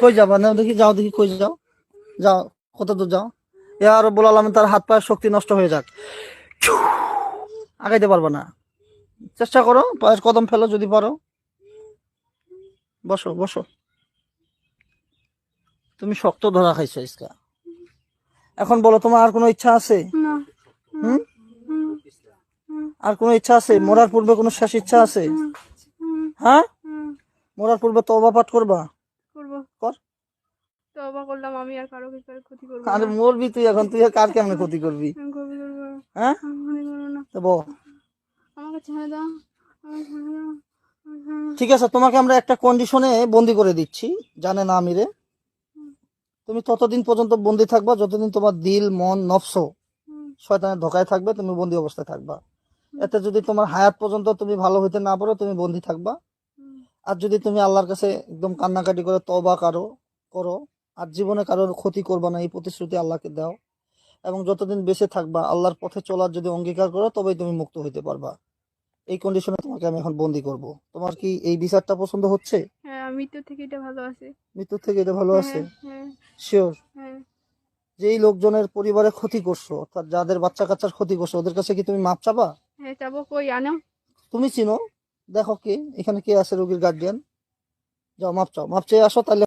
কই যাবা? না দেখি যাও দেখি কই যাও। যাও কত দূর যাও। এ আর বল আলম তার হাত পায়ের শক্তি নষ্ট হয়ে যাক। আগাইতে পারবা না। চেষ্টা করো পায়ের কদম ফেলো যদি পারো। বসো বসো। তুমি শক্ত ধরা খাইছো ইসকা এখন বলো তোমার আর কোনো ইচ্ছা আছে? হুম? আর কোনো ইচ্ছা আছে? মরার পূর্বে কোনো শেষ ইচ্ছা আছে? হ্যাঁ? মরার পূর্বে তওবা পাঠ করবা? করব কর তো অবাক করলাম আমি আর কারও কিছু ক্ষতি করব আরে মরবি তুই এখন তুই কার কেমনে ক্ষতি করবি? হ্যাঁ? তো বল। আমাকে ছেড়ে দাও। ঠিক আছে তোমাকে আমরা একটা কন্ডিশনে বন্দি করে দিচ্ছি জানে না আমিরে। তুমি ততদিন পর্যন্ত বন্দি থাকবা যতদিন তোমার দিল মন নফস শয়তানের ধোকায় থাকবে তুমি বন্দি অবস্থায় থাকবা। এতে যদি তোমার হায়াত পর্যন্ত তুমি ভালো হইতে না পারো তুমি বন্দি থাকবা। আর যদি তুমি আল্লাহর কাছে একদম কান্নাকাটি করে তবা কারও করো আর জীবনে কারোর ক্ষতি করবা না এই প্রতিশ্রুতি আল্লাহকে দাও। এবং যতদিন বেঁচে থাকবা আল্লাহর পথে চলার যদি অঙ্গীকার করো তবেই তুমি মুক্ত হইতে পারবা। এই কন্ডিশনে তোমাকে আমি এখন বন্দি করব। তোমার কি এই বিচারটা পছন্দ হচ্ছে? হ্যাঁ আমি থেকে এটা ভালো আছে। মৃত্যুর থেকে এটা ভালো আছে? হ্যাঁ। হ্যাঁ শিওর হ্যাঁ। যেই লোকজনের পরিবারে ক্ষতি করছ অর্থাৎ যাদের বাচ্চা কাচ্চার ক্ষতি করছ ওদের কাছে কি তুমি মাপ চাবা? হ্যাঁ যাব কই আনো? তুমি চিনো। দেখো কে এখানে কে আছে রোগীর গার্ডিয়ান যাও মাপ চাও। মাপ চেয়ে আসো তাহলে